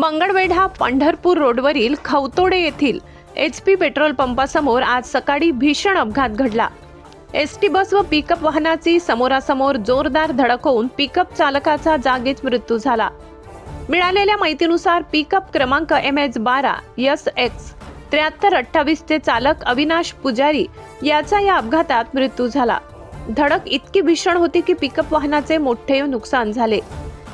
मंगळवेढा पंढरपूर रोडवरील खवतोडे येथील H P petrol पंपासमोर आज सकाळी भीषण अपघात घडला. एस टी बस व पिकअप वाहनाची समोरासमोर जोरदार धडक होऊन पिकअप चालकाचा जागीच मृत्यू झाला. मिळालेल्या माहितीनुसार पिकअप क्रमांक एम एच बारा यस एक्स त्र्याहत्तर अठ्ठावीसचे चालक अविनाश पुजारी याचा या अपघातात मृत्यू झाला. धडक इतकी भीषण होती की पिकअप वाहनाचे मोठे नुकसान झाले.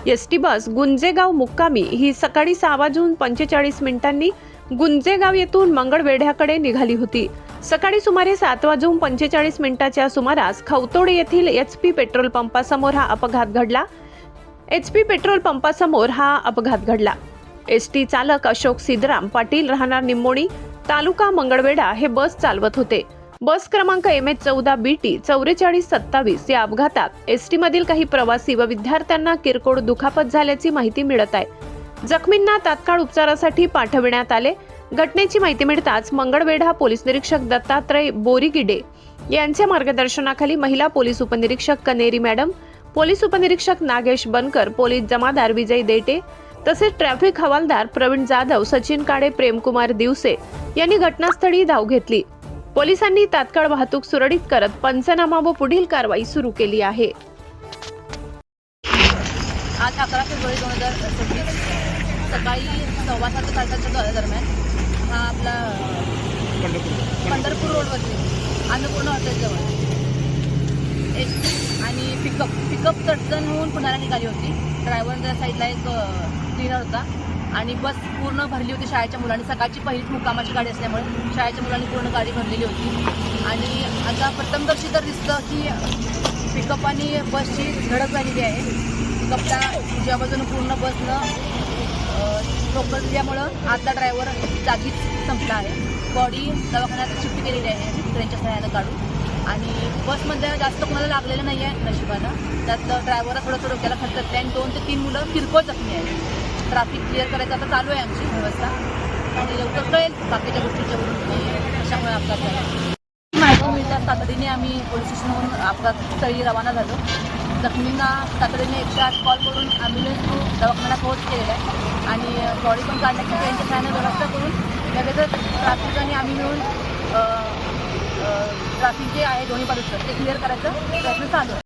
एस टी बस गुंजेगाव मुक्कामी. ही सकाळी सहा वाजून पंचेचाळीस मिनिटांनी गुंजेगाव येथून मंगळवेढ्याकडे निघाली होती. सकाळी सुमारे सात वाजून पंचेचाळीस मिनिटाच्या सुमारास खवतोड येथील एच पी पेट्रोल पंपासमोर हा अपघात घडला. एच पी पेट्रोल पंपासमोर हा अपघात घडला. एस टी चालक अशोक सिद्धराम पाटील राहणार निम्मोणी तालुका मंगळवेढा हे बस चालवत होते. बस क्रमांक एम एच चौदा बी टी चौवेचाळीस सत्तावीस या अपघातात एस टी मधील काही प्रवासी व विद्यार्थ्यांना किरकोळ दुखापत झाल्याची माहिती मिळत आहे. जखमींना तात्काळ उपचारासाठी पाठविण्यात आले. घटनेची माहिती मिळताच मंगळवेढा पोलीस निरीक्षक दत्तात्रय बोरीगिडे यांच्या मार्गदर्शनाखाली महिला पोलीस उपनिरीक्षक कनेरी मॅडम पोलीस उपनिरीक्षक नागेश बनकर पोलीस जमादार विजय देटे तसेच ट्रॅफिक हवालदार प्रवीण जाधव सचिन काळे प्रेमकुमार दिवसे यांनी घटनास्थळी धाव घेतली. पोलिसांनी तात्काळ वाहतूक सुरळीत करत पंचनामा व पुढील कारवाई सुरू केली आहे. आज अकरा फेब्रुवारी दोन हजार सव्वीस सकाळी सव्वा सात तासाच्या दरम्यान हा आपला पंढरपूर रोडवरती अन्नपूर्ण हॉटेलजवळ एस आणि पिकअप पिकअप चटकन होऊन पुण्याला निघाली होती. ड्रायव्हर साईडला एक क्लिनर होता. आणि बस पूर्ण भरली होती शाळेच्या मुलांनी. सकाळची पहिलीच मुक्कामाची गाडी असल्यामुळे शाळेच्या मुलांनी पूर्ण गाडी भरलेली होती. आणि आता प्रथमदर्शी तर दिसतं की पिकअप आणि बसची धडक झालेली आहे. पिकअपच्या उजव्या बाजूनं पूर्ण बसनं ठोकर दिल्यामुळं आतला ड्रायव्हर जागीच संपला आहे. बॉडी दवाखान्यात शिफ्ट केलेली आहे. ट्रेनच्या सहाय्यानं काढून. आणि बसमध्ये जास्त कोणाला लागलेलं नाही आहे नशिबानं. त्यातलं ड्रायव्हरला थोडं थोडं डोक्याला खर्च आणि दोन ते तीन मुलं किरकोळ जखमी आहेत. ट्रॅफिक क्लिअर करायचं आता चालू आहे आमची व्यवस्था. आणि लवकर कळेल बाकीच्या गोष्टीच्या वरून कशामुळे अपघात झाला. माहिती मिळतात तातडीने आम्ही पोलीस स्टेशनवरून अपघात स्थळी रवाना झालो. जखमींना तातडीने एकशे आठ कॉल करून ॲम्ब्युलन्स थ्रू दवाखान्यात पोहोच केलेला आहे. आणि बॉडी पण काढण्याची त्यांच्या सहाय्याने व्यवस्था करून लगेचच ट्रॅफिक आणि आम्ही मिळून ट्रॅफिक जे आहे दोन्ही बाजूचं ते क्लिअर करायचं प्रयत्न चालू आहे.